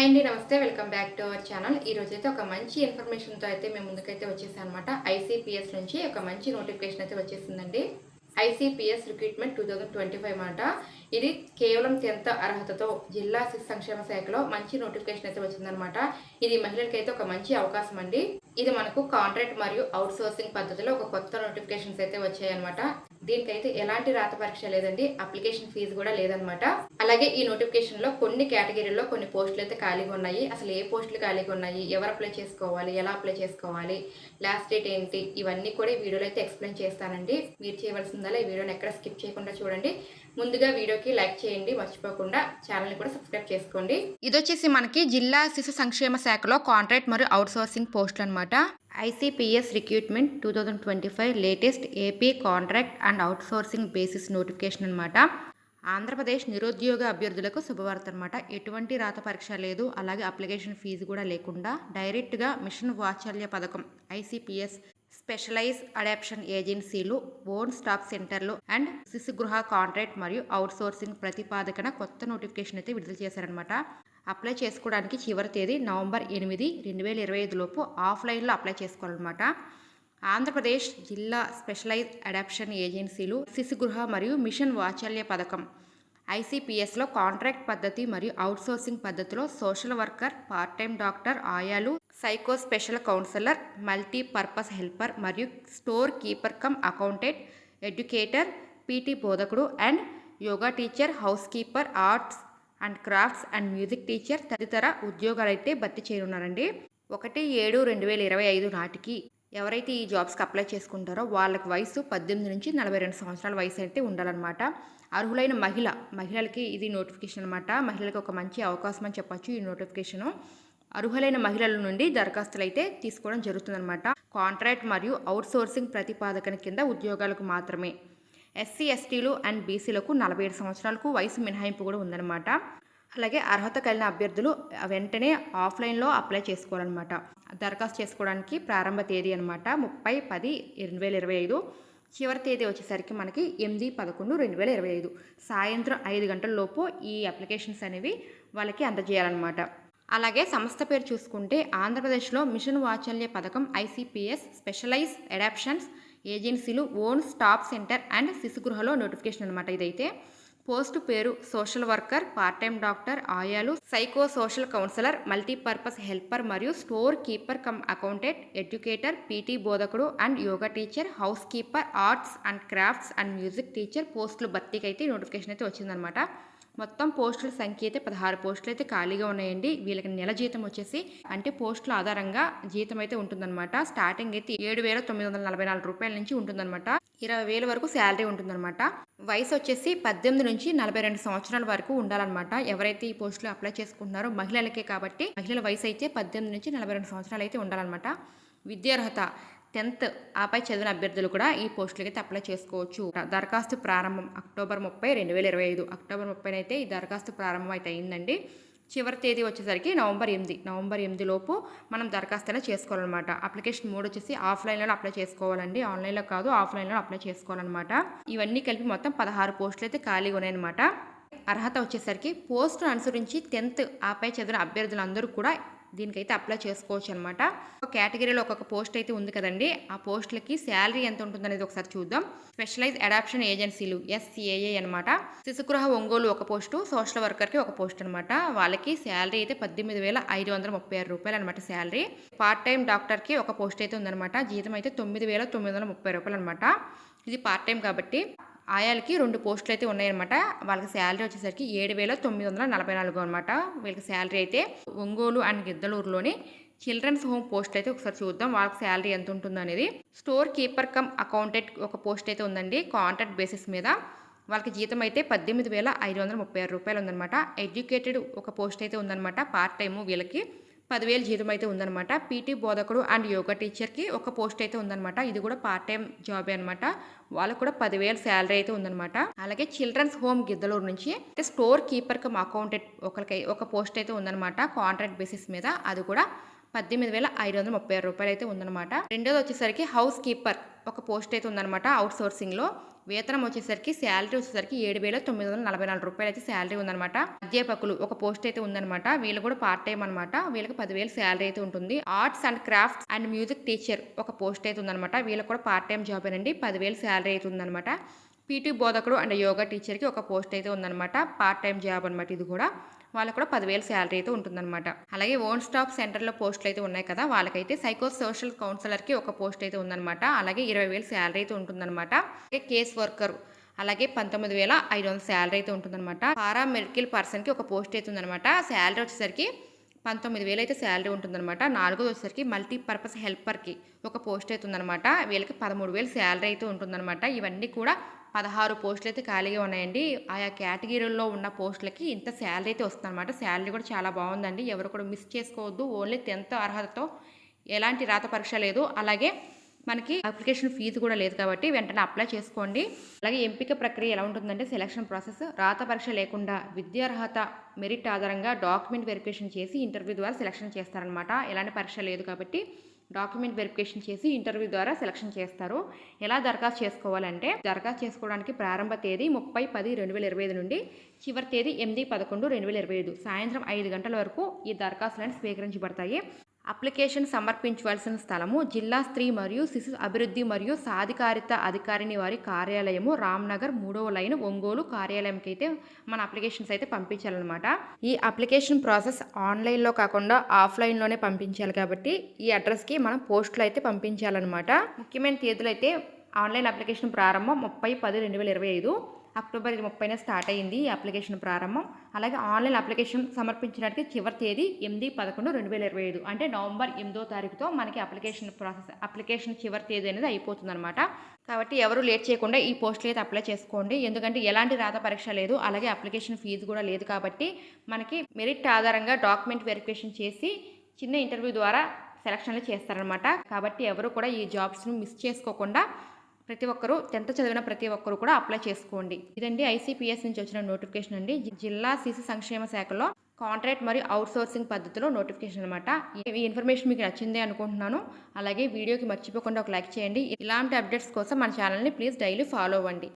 Hi అండి నమస్తే. Welcome back to our channel ఈ రోజైతే అయితే ఒక మంచి ఇన్ఫర్మేషన్తో అయితే మేము ముందుకైతే వచ్చేసాం అనమాట ఐసీపీఎస్ నుంచి ఒక మంచి నోటిఫికేషన్ అయితే వచ్చేసిందండి. ICPS recruitment two thousand twenty five మాట ఇది కేవలం టెన్త్ అర్హతతో జిల్లా శిశు సంక్షేమ శాఖలో మంచి నోటిఫికేషన్ అయితే వచ్చిందనమాట ఇది మహిళలకైతే ఒక మంచి అవకాశం అండి. ఇది మనకు కాంట్రాక్ట్ మరియు అవుట్ సోర్సింగ్ పద్ధతిలో ఒక కొత్త నోటిఫికేషన్స్ అయితే వచ్చాయన్నమాట. దీనికైతే ఎలాంటి రాత పరీక్ష లేదండి. అప్లికేషన్ ఫీజు కూడా లేదనమాట. అలాగే ఈ నోటిఫికేషన్లో కొన్ని కేటగిరీల్లో కొన్ని పోస్టులు అయితే ఖాళీగా ఉన్నాయి. అసలు ఏ పోస్టులు ఖాళీగా ఉన్నాయి? ఎవరు అప్లై చేసుకోవాలి? ఎలా అప్లై చేసుకోవాలి? లాస్ట్ డేట్ ఏంటి? ఇవన్నీ కూడా ఈ వీడియోలో అయితే ఎక్స్ప్లెయిన్ చేస్తానండి. మీరు చేయవలసిందల్లా ఈ వీడియోని ఎక్కడ స్కిప్ చేయకుండా చూడండి. ముందుగా వీడియోకి లైక్ చేయండి. మర్చిపోకుండా ఛానల్ని కూడా సబ్స్క్రైబ్ చేసుకోండి. ఇది వచ్చేసి మనకి జిల్లా శిశు సంక్షేమ శాఖలో కాంట్రాక్ట్ మరియు అవుట్ సోర్సింగ్ పోస్టులు అనమాట ICPS recruitment two thousand twenty five latest AP contract and out sourcing basis notification అనమాట ఆంధ్రప్రదేశ్ నిరుద్యోగ అభ్యర్థులకు శుభవార్త అనమాట ఎటువంటి రాత పరీక్ష లేదు అలాగే అప్లికేషన్ ఫీజు కూడా లేకుండా డైరెక్ట్గా మిషన్ వాత్సల్య పథకం ఐసీపీఎస్ స్పెషలైజ్ అడాప్షన్ ఏజెన్సీలు ఓన్ స్టాప్ సెంటర్లు అండ్ శిశుగృహ కాంట్రాక్ట్ మరియు అవుట్ సోర్సింగ్ ప్రతిపాదకన కొత్త నోటిఫికేషన్ అయితే విడుదల చేశారనమాట అప్లై చేసుకోవడానికి చివరి తేదీ నవంబర్ ఎనిమిది రెండు వేల ఇరవై ఐదులోపు ఆఫ్లైన్లో అప్లై చేసుకోవాలన్నమాట. ఆంధ్రప్రదేశ్ జిల్లా స్పెషలైజ్ అడాప్షన్ ఏజెన్సీలు శిశుగృహ మరియు మిషన్ వాత్సల్య పథకం ఐసీపీఎస్లో కాంట్రాక్ట్ పద్ధతి మరియు అవుట్సోర్సింగ్ పద్ధతిలో social worker part time doctor ఆయాలు psycho special counsellor multipurpose helper మరియు store keeper cum accountant educator PT బోధకుడు and yoga teacher house keeper arts and crafts and music teacher తదితర ఉద్యోగాలు అయితే భర్తీ చేయనున్నారండి. ఒకటి ఏడు రెండు వేల ఇరవై ఐదు నాటికి ఎవరైతే ఈ జాబ్స్కి అప్లై చేసుకుంటారో వాళ్ళకి వయసు పద్దెనిమిది నుంచి నలభై రెండు సంవత్సరాల వయసు అయితే ఉండాలన్నమాట. అర్హులైన మహిళ మహిళలకి ఇది నోటిఫికేషన్ అనమాట మహిళలకు ఒక మంచి అవకాశం అని చెప్పొచ్చు ఈ నోటిఫికేషను. అర్హులైన మహిళల నుండి దరఖాస్తులు అయితే తీసుకోవడం జరుగుతుందన్నమాట. కాంట్రాక్ట్ మరియు అవుట్ సోర్సింగ్ ప్రతిపాదకన కింద ఉద్యోగాలకు మాత్రమే ఎస్సీ ఎస్టీలు అండ్ బీసీలకు నలభై ఏడు సంవత్సరాలకు వయసు మినహాయింపు కూడా ఉందన్నమాట. అలాగే అర్హత కలిగిన అభ్యర్థులు వెంటనే ఆఫ్లైన్లో అప్లై చేసుకోవాలన్నమాట. దరఖాస్తు చేసుకోవడానికి ప్రారంభ తేదీ అనమాట ముప్పై పది రెండు వేల ఇరవై ఐదు. చివరి తేదీ వచ్చేసరికి మనకి ఎనిమిది పదకొండు రెండు వేల ఇరవై ఐదు. సాయంత్రం ఐదు గంటల లోపు ఈ అప్లికేషన్స్ అనేవి వాళ్ళకి అందజేయాలన్నమాట. అలాగే సంస్థ పేరు చూసుకుంటే ఆంధ్రప్రదేశ్లో మిషన్ వాచల్య పథకం ఐసీపీఎస్ స్పెషలైజ్ అడాప్షన్స్ ఏజెన్సీలు ఓన్ స్టాప్ సెంటర్ అండ్ శిశుగృహలో నోటిఫికేషన్ అనమాట ఇదైతే. పోస్ట్ పేరు social worker part time doctor ఆయాలు psycho social counsellor multipurpose helper మరియు store keeper cum accountant educator PT బోధకుడు and yoga teacher house keeper arts and crafts and music teacher పోస్టులు భర్తీకి అయితే notification అయితే వచ్చిందనమాట మొత్తం పోస్టుల సంఖ్య అయితే పదహారు పోస్టులు అయితే ఖాళీగా ఉన్నాయండి. వీళ్ళకి నెల జీతం వచ్చేసి అంటే పోస్టుల ఆధారంగా జీతం అయితే ఉంటుందన్నమాట. స్టార్టింగ్ అయితే ఏడు వేల తొమ్మిది వందల నలభై నాలుగు రూపాయల నుంచి ఉంటుందన్నమాట. ఇరవై వేల వరకు శాలరీ ఉంటుందన్నమాట. వయసు వచ్చేసి పద్దెనిమిది నుంచి నలభై రెండు సంవత్సరాల వరకు ఉండాలన్నమాట. ఎవరైతే ఈ పోస్టులు అప్లై చేసుకుంటున్నారో మహిళలకే కాబట్టి మహిళల వయసు అయితే పద్దెనిమిది నుంచి నలభై రెండు సంవత్సరాలు అయితే ఉండాలన్నమాట. విద్యార్హత టెన్త్ ఆపై చదివిన అభ్యర్థులు కూడా ఈ పోస్టులకైతే అప్లై చేసుకోవచ్చు. దరఖాస్తు ప్రారంభం అక్టోబర్ ముప్పై రెండు వేల ఇరవై ఐదు. అక్టోబర్ ముప్పై అయితే ఈ దరఖాస్తు ప్రారంభం అయితే అయిందండి. చివరి తేదీ వచ్చేసరికి నవంబర్ ఎనిమిది. నవంబర్ ఎనిమిది లోపు మనం దరఖాస్తు అయినా చేసుకోవాలన్నమాట. అప్లికేషన్ మూడు వచ్చేసి ఆఫ్లైన్లో అప్లై చేసుకోవాలండి. ఆన్లైన్లో కాదు ఆఫ్లైన్లో అప్లై చేసుకోవాలన్నమాట. ఇవన్నీ కలిపి మొత్తం పదహారు పోస్టులు అయితే ఖాళీగా ఉన్నాయన్నమాట. అర్హత వచ్చేసరికి పోస్టును అనుసరించి టెన్త్ ఆపై చదివిన అభ్యర్థులందరూ కూడా దీనికైతే అప్లై చేసుకోవచ్చు అనమాట ఒక కేటగిరీలో ఒక్కొక్క పోస్ట్ అయితే ఉంది కదండి. ఆ పోస్టులకి శాలరీ ఎంత ఉంటుందనేది ఒకసారి చూద్దాం. స్పెషలైజ్ అడాప్షన్ ఏజెన్సీలు ఎస్సిఏఏ అనమాట. శిశుగృహ ఒంగోలు ఒక పోస్టు సోషల్ వర్కర్కి ఒక పోస్ట్ అనమాట. వాళ్ళకి శాలరీ అయితే పద్దెనిమిది వేల ఐదు వందల ముప్పై ఆరు రూపాయలు అనమాట శాలరీ పార్ట్ టైం డాక్టర్కి ఒక పోస్ట్ అయితే ఉందన్నమాట జీతం అయితే తొమ్మిది వేల తొమ్మిది వందల ముప్పై రూపాయలు అనమాట ఇది పార్ట్ టైం కాబట్టి ఆయాలకి రెండు పోస్టులు అయితే ఉన్నాయన్నమాట. వాళ్ళకి శాలరీ వచ్చేసరికి ఏడు వేల తొమ్మిది వందల నలభై నాలుగు అనమాట వీళ్ళకి శాలరీ అయితే ఒంగోలు అండ్ గిద్దలూరులోని చిల్డ్రన్స్ హోమ్ పోస్ట్ అయితే ఒకసారి చూద్దాం. వాళ్ళకి శాలరీ ఎంత ఉంటుందో అనేది స్టోర్ కీపర్ కమ్ అకౌంటెంట్ ఒక పోస్ట్ అయితే ఉందండి. కాంట్రాక్ట్ బేసిస్ మీద. వాళ్ళకి జీతం అయితే పద్దెనిమిది వేల ఐదు వందల ముప్పై ఆరు రూపాయలు ఉందన్నమాట. ఎడ్యుకేటెడ్ ఒక పోస్ట్ అయితే ఉందన్నమాట. పార్ట్ టైము వీళ్ళకి. పదివేలు జీతం అయితే ఉందన్నమాట. పీటీ బోధకుడు అండ్ యోగా టీచర్కి ఒక పోస్ట్ అయితే ఉందన్నమాట. ఇది కూడా పార్ట్ టైం జాబే అనమాట వాళ్ళకు కూడా పదివేలు శాలరీ అయితే ఉందన్నమాట. అలాగే చిల్డ్రన్స్ హోమ్ గిద్దలూరు నుంచి స్టోర్ కీపర్ కమ్ అకౌంటెంట్ ఒకరికి ఒక పోస్ట్ అయితే ఉందన్నమాట. కాంట్రాక్ట్ బేసిస్ మీద. అది కూడా పద్దెనిమిది వేల ఐదు వందల ముప్పై ఆరు రూపాయలు అయితే ఉందన్నమాట. రెండోది వచ్చేసరికి హౌస్ కీపర్ ఒక పోస్ట్ అయితే ఉందన్నమాట అవుట్ సోర్సింగ్లో వేతనం వచ్చేసరికి శాలరీ వచ్చేసరికి ఏడు వేల తొమ్మిది వందల నలభై నాలుగు రూపాయలు అయితే శాలరీ ఉందన్నమాట. అధ్యాపకులు ఒక పోస్ట్ అయితే ఉందన్నమాట. వీళ్ళు కూడా పార్ట్ టైం అనమాట వీళ్ళకి పదివేలు శాలరీ అయితే ఉంటుంది. Arts and crafts and music teacher ఒక పోస్ట్ అయితే ఉందన్నమాట వీళ్ళకి కూడా పార్ట్ టైం జాబ్ అండి పదివేలు శాలరీ అయితే ఉందన్నమాట. పీటీ బోధకుడు అండ్ యోగా టీచర్కి ఒక పోస్ట్ అయితే ఉందన్నమాట. పార్ట్ టైం జాబ్ అనమాట ఇది కూడా. వాళ్ళకు కూడా పదివేలు శాలరీ అయితే ఉంటుందన్నమాట. అలాగే ఓన్ స్టాప్ సెంటర్లో పోస్టులు అయితే ఉన్నాయి కదా వాళ్ళకైతే సైకో సోషల్ కౌన్సిలర్కి ఒక పోస్ట్ అయితే ఉందన్నమాట. అలాగే ఇరవై వేల శాలరీ అయితే ఉంటుందన్నమాట. అలాగే కేస్ వర్కర్ అలాగే పంతొమ్మిది వేల ఐదు వందల శాలరీ అయితే ఉంటుందన్నమాట. పారా మెడికల్ పర్సన్కి ఒక పోస్ట్ అయితే ఉందన్నమాట. శాలరీ వచ్చేసరికి పంతొమ్మిది వేలు అయితే శాలరీ ఉంటుందన్నమాట. నాలుగోది వచ్చేసరికి మల్టీపర్పస్ హెల్పర్కి ఒక పోస్ట్ అయితే ఉందన్నమాట. వీళ్ళకి పదమూడు వేలు శాలరీ అయితే ఉంటుందన్నమాట. ఇవన్నీ కూడా పదహారు పోస్టులు అయితే ఖాళీగా ఉన్నాయండి. ఆయా కేటగిరీల్లో ఉన్న పోస్టులకి ఇంత శాలరీ అయితే వస్తుందన్నమాట. శాలరీ కూడా చాలా బాగుందండి. ఎవరు కూడా మిస్ చేసుకోవద్దు. ఓన్లీ టెన్త్ అర్హతతో ఎలాంటి రాత పరీక్ష లేదు. అలాగే మనకి అప్లికేషన్ ఫీజు కూడా లేదు కాబట్టి వెంటనే అప్లై చేసుకోండి. అలాగే ఎంపిక ప్రక్రియ ఎలా ఉంటుందంటే సెలక్షన్ ప్రాసెస్. రాత పరీక్ష లేకుండా విద్యార్హత మెరిట్ ఆధారంగా డాక్యుమెంట్ వెరిఫికేషన్ చేసి ఇంటర్వ్యూ ద్వారా సెలక్షన్ చేస్తారనమాట ఎలాంటి పరీక్ష లేదు కాబట్టి డాక్యుమెంట్ వెరిఫికేషన్ చేసి ఇంటర్వ్యూ ద్వారా సెలక్షన్ చేస్తారు. ఎలా దరఖాస్తు చేసుకోవాలంటే దరఖాస్తు చేసుకోవడానికి ప్రారంభ తేదీ ముప్పై పది రెండు వేల ఇరవై ఐదు నుండి చివరి తేదీ ఎనిమిది పదకొండు రెండు వేల ఇరవై ఐదు. సాయంత్రం ఐదు గంటల వరకు ఈ దరఖాస్తులను స్వీకరించబడతాయి. అప్లికేషన్ సమర్పించవలసిన స్థలము జిల్లా స్త్రీ మరియు శిశు అభివృద్ధి మరియు సాధికారిత అధికారిని వారి కార్యాలయము రామ్నగర్ మూడవ లైన్ ఒంగోలు కార్యాలయంకి అయితే మన అప్లికేషన్స్ అయితే పంపించాలన్నమాట. ఈ అప్లికేషన్ ప్రాసెస్ ఆన్లైన్లో కాకుండా ఆఫ్లైన్లోనే పంపించాలి కాబట్టి ఈ అడ్రస్కి మనం పోస్టులు అయితే పంపించాలన్నమాట. ముఖ్యమైన తేదీలు అయితే ఆన్లైన్ అప్లికేషన్ ప్రారంభం ముప్పై పది రెండు వేల ఇరవై ఐదు. అక్టోబర్ ముప్పైన స్టార్ట్ అయింది ఈ అప్లికేషన్ ప్రారంభం. అలాగే ఆన్లైన్ అప్లికేషన్ సమర్పించడానికి చివరి తేదీ ఎనిమిది పదకొండు రెండు వేల ఇరవై ఐదు. అంటే నవంబర్ ఎనిమిదో తారీఖుతో మనకి అప్లికేషన్ ప్రాసెస్ అప్లికేషన్ చివరి తేదీ అనేది అయిపోతుంది అనమాట కాబట్టి ఎవరు లేట్ చేయకుండా ఈ పోస్టులు అయితే అప్లై చేసుకోండి. ఎందుకంటే ఎలాంటి రాత పరీక్ష లేదు అలాగే అప్లికేషన్ ఫీజు కూడా లేదు కాబట్టి మనకి మెరిట్ ఆధారంగా డాక్యుమెంట్ వెరిఫికేషన్ చేసి చిన్న ఇంటర్వ్యూ ద్వారా సెలక్షన్లు చేస్తారనమాట కాబట్టి ఎవరు కూడా ఈ జాబ్స్ను మిస్ చేసుకోకుండా ప్రతి ఒక్కరూ టెన్త్ చదివిన ప్రతి ఒక్కరు కూడా అప్లై చేసుకోండి. ఇదండి ఐసీపీఎస్ నుంచి వచ్చిన నోటిఫికేషన్ అండి. జిల్లా శిశు సంక్షేమ శాఖలో కాంట్రాక్ట్ మరియు అవుట్సోర్సింగ్ పద్ధతిలో నోటిఫికేషన్ అనమాట ఈ ఇన్ఫర్మేషన్ మీకు నచ్చిందే అనుకుంటున్నాను. అలాగే వీడియోకి మర్చిపోకుండా ఒక లైక్ చేయండి. ఇలాంటి అప్డేట్స్ కోసం మన ఛానల్ని ప్లీజ్ డైలీ ఫాలో అవ్వండి.